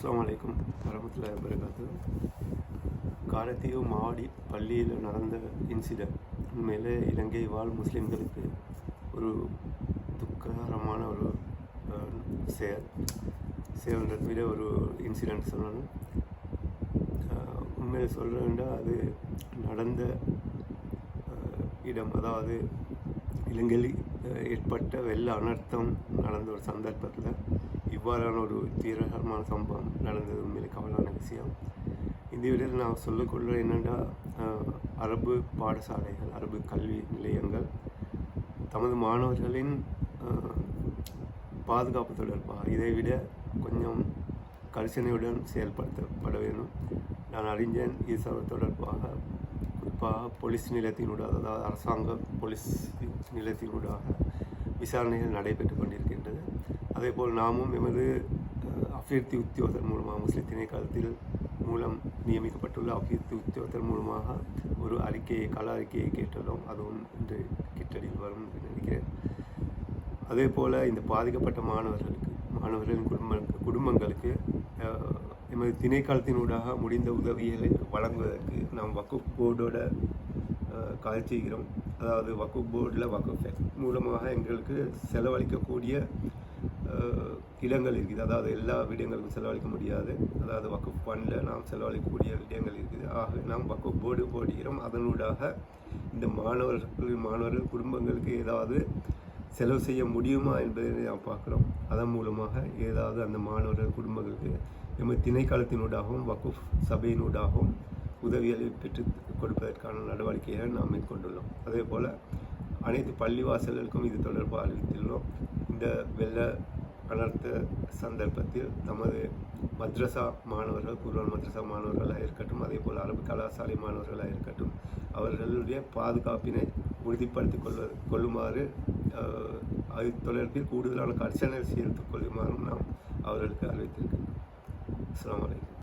அஸ்ஸலாமு அலைக்கும் வரமத்துல வரகாத்து காரத்தீவு மாவடி பள்ளியில் நடந்த இன்சிடென்ட். உண்மையிலே இலங்கை வாழ் முஸ்லீம்களுக்கு ஒரு துக்ககரமான ஒரு செயல். செயல்ன்றதை விட ஒரு இன்சிடென்ட் சொல்லணும். உண்மையில் சொல்கிறேன்டா அது நடந்த இடம். அதாவது இலங்கையில் ஏற்பட்ட வெள்ள அனர்த்தம் நடந்த ஒரு சந்தர்ப்பத்தில் இவ்வாறான ஒரு தீவிரமான சம்பவம் நடந்தது. உண்மையிலே கவலான விஷயம் இந்த வீடியோவில் நான் சொல்லக்கொள்ள என்னென்னா அரபு பாடசாலைகள் அரபு கல்வி நிலையங்கள் தமது மாணவர்களின் பாதுகாப்பு தொடர்பாக இதை விட கொஞ்சம் கரிசனையுடன் செயல்படுத்தப்பட வேண்டும். நான் அறிஞன் இது தொடர்பாக குறிப்பாக போலீஸ் நிலையத்தினூடாக அதாவது அரசாங்க போலீஸ் நிலையத்தினூடாக விசாரணைகள் நடைபெற்று கொண்டிருக்கிறது அதேபோல் நாமும் எமது அஹ், அபிவிருத்தி உத்தியோகத்தர் மூலமாக முஸ்லிம் திணைக்களத்தில் மூலம் நியமிக்கப்பட்டுள்ள அபிவிருத்தி உத்தியோகத்தர் மூலமாக ஒரு அறிக்கையை கள அறிக்கையை கேட்டுள்ளோம். அதுவும் இன்று கிட்டடியில் வரும் என்று நினைக்கிறேன். அதே போல் இந்த பாதிக்கப்பட்ட மாணவர்களுக்கு மாணவர்களின் குடும்ப குடும்பங்களுக்கு எமது திணைக்களத்தினூடாக முடிந்த உதவிகளை வழங்குவதற்கு நாம் வக்குப் போர்டோட அஹ், கால் செய்கிறோம். அதாவது வக்குப் போர்டில் வக்குப் மூலமாக எங்களுக்கு செலவழிக்கக்கூடிய இடங்கள் இருக்குது. அதாவது எல்லா விடயங்களுக்கும் செலவழிக்க முடியாது. அதாவது வக்கப் ஃபண்டில் நாம் செலவழிக்கக்கூடிய விடயங்கள் இருக்குது. ஆக நாம் வக்குப் போர்டு போடுகிறோம். அதனூடாக இந்த மாணவர்கள் மாணவர்கள் குடும்பங்களுக்கு ஏதாவது செலவு செய்ய முடியுமா என்பதை நாம் பார்க்குறோம். அதன் மூலமாக ஏதாவது அந்த மாணவர்கள் குடும்பங்களுக்கு எமது திணைக்களத்தினூடாகவும் வக்குஃப் சபையினூடாகவும் உதவிகளை பெற்று கொடுப்பதற்கான நடவடிக்கைகளை நாம் மேற்கொண்டுள்ளோம். அதே போல் அனைத்து பள்ளிவாசல்களுக்கும் இது தொடர்பாக அறிவித்துள்ளோம். இந்த வெள்ள அனர்த்த சந்தர்ப்பத்தில் தமது மத்ரசா மாணவர்கள் குர்ஆன் மத்ரசா மாணவர்களாக இருக்கட்டும் அதே போல் அரபு கலாசாலை மாணவர்களாக இருக்கட்டும் அவர்களுடைய பாதுகாப்பினை உறுதிப்படுத்தி கொள்வது கொள்ளுமாறு அது தொடர்பில் கூடுதலான கர்சனை சேர்த்துக் கொள்ளுமாறும் நாம் அவர்களுக்கு அறிவித்திருக்கிறோம் அஸ்லாம் வலைக்கம்